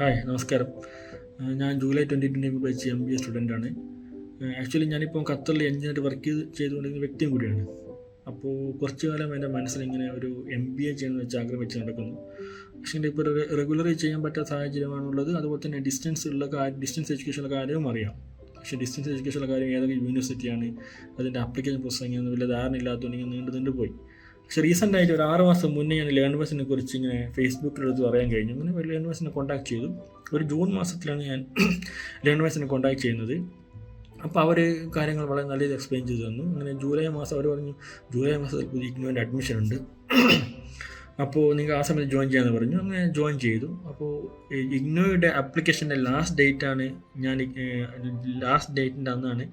Hi നമസ്കാരം. ഞാൻ July twenty twenty പഠിച്ച എം ബി എ സ്റ്റുഡന്റാണ് ആക്ച്വലി ഞാനിപ്പോൾ ഖത്തറിൽ എഞ്ചിനീയർ വർക്ക് ചെയ്ത് ചെയ്തുകൊണ്ടിരുന്ന വ്യക്തിയും കൂടിയാണ്. അപ്പോൾ കുറച്ച് കാലം എന്റെ മനസ്സിൽ ഇങ്ങനെ ഒരു എം ബി എ ചെയ്യണമെന്ന് വെച്ച് ആഗ്രഹം വെച്ച് നടക്കുന്നു. പക്ഷേ എന്റെ ഇപ്പോൾ റെഗുലറായി ചെയ്യാൻ പറ്റാത്ത സാഹചര്യമാണുള്ളത്. അതുപോലെ തന്നെ ഡിസ്റ്റൻസ് ഉള്ള കാര്യം ഡിസ്റ്റൻസ് എഡ്യൂക്കേഷനുള്ള കാര്യവും അറിയാം. പക്ഷേ ഡിസ്റ്റൻസ് എഡ്യൂക്കേഷനുള്ള കാര്യം ഏതൊക്കെ യൂണിവേഴ്സിറ്റിയാണ് അതിന്റെ ആപ്ലിക്കേഷൻ പ്രോസസ് എങ്ങനെയൊന്നും വലിയ ധാരണ ഇല്ലാത്തതുകൊണ്ട് ഇങ്ങനെ നീണ്ടു നീണ്ടു പോയി പക്ഷേ റീസെന്റ് ആയിട്ട് ഒരു ആറ് മാസം മുന്നേ ഞാൻ ലേണേഴ്സിനെ കുറിച്ച് ഇങ്ങനെ ഫേസ്ബുക്കിലെടുത്ത് പറയാൻ കഴിഞ്ഞു. അങ്ങനെ ലേണേഴ്സിനെ കോൺടാക്ട് ചെയ്തു. ഒരു ജൂൺ മാസത്തിലാണ് ഞാൻ ലേണേഴ്സിനെ കോൺടാക്ട് ചെയ്യുന്നത്. അപ്പോൾ അവർ കാര്യങ്ങൾ വളരെ നല്ല രീതിയിൽ എക്സ്പ്ലെയിൻ ചെയ്തു തന്നു. അങ്ങനെ ജൂലൈ മാസം അവർ പറഞ്ഞു ജൂലൈ മാസത്തിൽ പുതിയ അഡ്മിഷൻ ഉണ്ട്. അപ്പോൾ നിങ്ങൾ ആ സമയത്ത് ജോയിൻ ചെയ്യാമെന്ന് പറഞ്ഞു. അങ്ങനെ ജോയിൻ ചെയ്തു. അപ്പോൾ ഇഗ്നോയുടെ ആപ്ലിക്കേഷന്റെ ലാസ്റ്റ് ഡേറ്റ് ആണ് ഞാൻ ലാസ്റ്റ് ഡേറ്റിന്റെ അന്നാണ്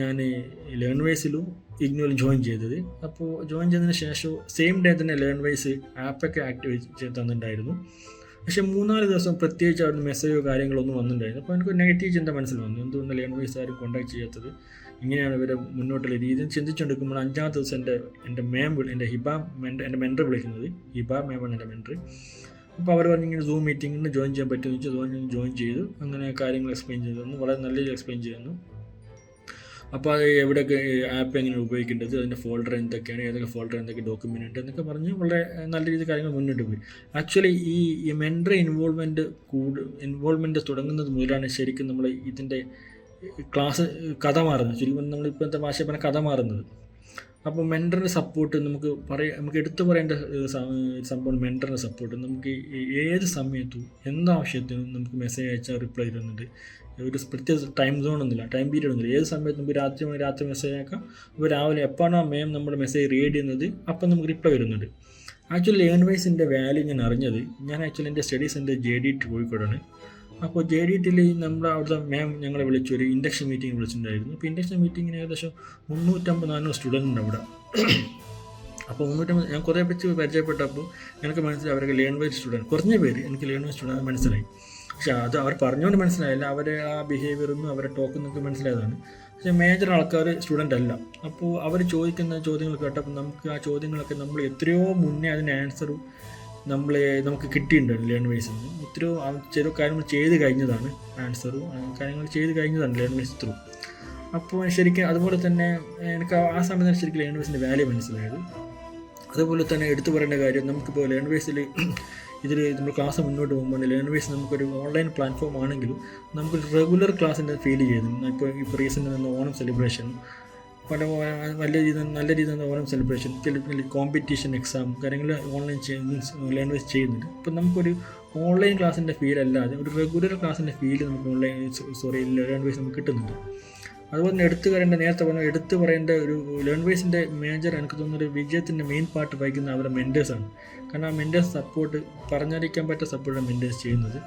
ഞാൻ ലേൺ വൈസിലും ഇഗ്നോയിൽ ജോയിൻ ചെയ്തത്. അപ്പോൾ ജോയിൻ ചെയ്തതിന് ശേഷം സെയിം ഡേ തന്നെ ലേൺ വൈസ് ആപ്പൊക്കെ ആക്ടിവേറ്റ് തന്നിട്ടുണ്ടായിരുന്നു. പക്ഷേ മൂന്നാൽ ദിവസം പ്രത്യേകിച്ച് അവിടുന്ന് മെസ്സേജോ കാര്യങ്ങളോ ഒന്നും വന്നിട്ടുണ്ടായിരുന്നു അപ്പോൾ എനിക്ക് നെഗറ്റീവ് ചിന്ത മനസ്സിൽ വന്നു. എന്തുകൊണ്ട് എം വൈസ് ആരും കോൺടാക്ട് ചെയ്യാത്തത്? ഇങ്ങനെയാണ് ഇവരെ മുന്നോട്ടുള്ള രീതി. ചിന്തിച്ചുകൊണ്ടിരിക്കുമ്പോൾ അഞ്ചാമത്തെ ദിവസം എന്റെ എന്റെ മേം എന്റെ ഹിബ എന്റെ മെന്റർ വിളിക്കുന്നത്. ഹിബ മേമാണ് എന്റെ മെന്റർ അപ്പോൾ അവർ പറഞ്ഞു ഇങ്ങനെ സൂം മീറ്റിങ്ങിന് ജോയിൻ ചെയ്യാൻ പറ്റുമെന്ന് വെച്ചാൽ ജോയിൻ ജോയിൻ ചെയ്തു. അങ്ങനെ കാര്യങ്ങൾ എക്സ്പ്ലെയിൻ ചെയ്തു തന്നു. വളരെ നല്ല രീതിയിൽ എക്സ്പ്ലെയിൻ ചെയ്തു അപ്പോൾ അത് എവിടെയൊക്കെ ആപ്പ് എങ്ങനെ ഉപയോഗിക്കേണ്ടത് അതിന്റെ ഫോൾഡർ എന്തൊക്കെയാണ് ഏതൊക്കെ ഫോൾഡർ എന്തൊക്കെ ഡോക്യുമെന്റ് ഉണ്ട് എന്നൊക്കെ പറഞ്ഞ് വളരെ നല്ല രീതിയിൽ കാര്യങ്ങൾ മുന്നോട്ട് പോയി. ആക്ച്വലി ഈ മെൻഡർ ഇൻവോൾവ്മെന്റ് കൂട് ഇൻവോൾവ്മെന്റ് തുടങ്ങുന്നത് മുതലാണ് ശരിക്കും നമ്മൾ ഇതിന്റെ ക്ലാസ് കഥ മാറുന്നത്. ശരിക്കും നമ്മളിപ്പോഴത്തെ ഭാഷ പറഞ്ഞ കഥ മാറുന്നത്. അപ്പോൾ മെന്ററിന്റെ സപ്പോർട്ട് നമുക്ക് പറയാം നമുക്ക് എടുത്തു പറയേണ്ട സംഭവം മെന്ററിന്റെ സപ്പോർട്ട് നമുക്ക് ഏത് സമയത്തും എന്താവശ്യത്തിനും നമുക്ക് മെസ്സേജ് അയച്ചാൽ റിപ്ലൈ തരുന്നുണ്ട്. ഒരു പ്രത്യേക ടൈം സോൺ ഒന്നുമില്ല ടൈം പീരീഡ് ഒന്നുമില്ല. ഏത് സമയത്ത് നമുക്ക് രാത്രി രാത്രി മെസ്സേജ് അയക്കാം. അപ്പോൾ രാവിലെ എപ്പോഴാണോ മേം നമ്മുടെ മെസ്സേജ് റീഡ് ചെയ്യുന്നത് അപ്പം നമുക്ക് റിപ്ലൈ വരുന്നുണ്ട്. ആക്ച്വലി ലേൺ വൈസിന്റെ വാല്യൂ ഞാൻ അറിഞ്ഞത് ഞാൻ ആക്ച്വലി എന്റെ സ്റ്റഡീസ് എന്റെ ജെ ഡി ടി കോഴിക്കോടാണ്. അപ്പോൾ ജെ ഡി ടിയിൽ നമ്മുടെ അവിടുത്തെ മാം ഞങ്ങളെ വിളിച്ചു ഒരു ഇൻഡക്ഷൻ മീറ്റിംഗ് വിളിച്ചിട്ടുണ്ടായിരുന്നു. അപ്പോൾ ഇൻഡക്ഷൻ മീറ്റിങ്ങിന് ഏകദേശം മുന്നൂറ്റമ്പത് നാനൂറ് സ്റ്റുഡന്റ് ഉണ്ട് അവിടെ. അപ്പോൾ മുന്നൂറ്റമ്പത് ഞാൻ കുറേ പേർ പരിചയപ്പെട്ടപ്പോൾ എനിക്ക് മനസ്സിലായി അവരൊക്കെ ലേൺ വൈസ് സ്റ്റുഡന്റ് കുറഞ്ഞ പേര് എനിക്ക് ലേൺ വൈസ് സ്റ്റുഡന്റ് മനസ്സിലായി. പക്ഷേ അത് അവർ പറഞ്ഞുകൊണ്ട് മനസ്സിലായില്ല അവരെ ആ ബിഹേവിയറൊന്നും അവരെ ടോക്കുന്നൊക്കെ മനസ്സിലായതാണ്. പക്ഷേ മേജർ ആൾക്കാർ സ്റ്റുഡന്റ് അല്ല. അപ്പോൾ അവർ ചോദിക്കുന്ന ചോദ്യങ്ങൾ കേട്ടപ്പോൾ നമുക്ക് ആ ചോദ്യങ്ങളൊക്കെ നമ്മൾ എത്രയോ മുന്നേ അതിന് ആൻസർ നമ്മളെ നമുക്ക് കിട്ടിയിട്ടുണ്ട് ലേൺ നിന്ന് എത്രയോ ചില കാര്യങ്ങൾ ചെയ്ത് കഴിഞ്ഞതാണ് ആൻസറും കാര്യങ്ങൾ ചെയ്ത് കഴിഞ്ഞതാണ് ലേൺ മിസ് ത്രൂ അപ്പോൾ ശരിക്കും അതുപോലെ തന്നെ എനിക്ക് ആ- സമയത്ത് ശരിക്കും ലേൺ വൈസിന്റെ വാല്യൂ മനസ്സിലായത്. അതുപോലെ തന്നെ എടുത്തു പറയേണ്ട കാര്യം നമുക്കിപ്പോൾ ലേൺ വൈസിൽ ഇതിൽ നമ്മൾ ക്ലാസ് മുന്നോട്ട് പോകുമ്പോൾ ലേൺ വൈസ് നമുക്കൊരു ഓൺലൈൻ പ്ലാറ്റ്ഫോം ആണെങ്കിലും നമുക്ക് റെഗുലർ ക്ലാസ്സിന്റെ ഫീൽ ചെയ്യുന്നു ഇപ്പോൾ ഇപ്പോൾ റീസെന്റ് ഓണം സെലിബ്രേഷൻ പല നല്ല രീതിയിൽ നല്ല രീതിയിൽ ഓണം സെലിബ്രേഷൻ കോമ്പറ്റീഷൻ എക്സാം കാര്യങ്ങൾ ഓൺലൈൻ ലേൺ വൈസ് ചെയ്യുന്നുണ്ട്. അപ്പം നമുക്കൊരു ഓൺലൈൻ ക്ലാസ്സിന്റെ ഫീൽ അല്ലാതെ ഒരു റെഗുലർ ക്ലാസ്സിന്റെ ഫീൽ നമുക്ക് ഓൺലൈൻ സോറി ലേൺ വൈസ് നമുക്ക് കിട്ടുന്നുണ്ട്. അതുപോലെ തന്നെ എടുത്തു പറയേണ്ട നേരത്തെ പറഞ്ഞ എടുത്തു പറയേണ്ട ഒരു ലേൺ വൈസിന്റെ മേജർ എനിക്ക് തോന്നുന്ന ഒരു വിജയത്തിന്റെ മെയിൻ പാർട്ട് വഹിക്കുന്ന അവരുടെ മെന്റേഴ്സാണ് കാരണം ആ മെന്റേഴ്സ് സപ്പോർട്ട് പറഞ്ഞറിയിക്കാൻ പറ്റുന്ന സപ്പോർട്ടാണ് മെന്റേഴ്സ് ചെയ്യുന്നത്.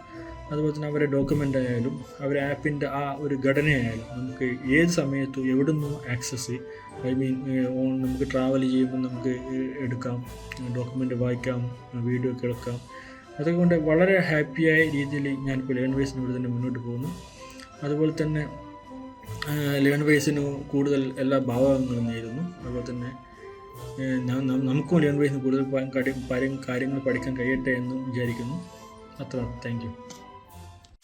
അതുപോലെ തന്നെ അവരുടെ ഡോക്യുമെന്റ് ആയാലും അവർ ആപ്പിന്റെ ആ ഒരു ഘടനയായാലും നമുക്ക് ഏത് സമയത്തും എവിടെ നിന്നും ആക്സസ് ഐ മീൻ നമുക്ക് ട്രാവൽ ചെയ്യുമ്പോൾ നമുക്ക് എടുക്കാം ഡോക്യുമെന്റ് വായിക്കാം വീഡിയോ കേൾക്കാം അതൊക്കെ കൊണ്ട് വളരെ ഹാപ്പിയായ രീതിയിൽ ഞാനിപ്പോൾ ലേൺ വൈസിനോട് തന്നെ മുന്നോട്ട് പോകുന്നു. അതുപോലെ തന്നെ ലേൺ വൈസിന് കൂടുതൽ എല്ലാ ഭാവങ്ങളും നേരുന്നു. അതുപോലെ തന്നെ നമുക്കും ലേൺ വൈസിന് കൂടുതൽ കാര്യങ്ങൾ പഠിക്കാൻ കഴിയട്ടെ എന്നും വിചാരിക്കുന്നു. അത്ര താങ്ക് യു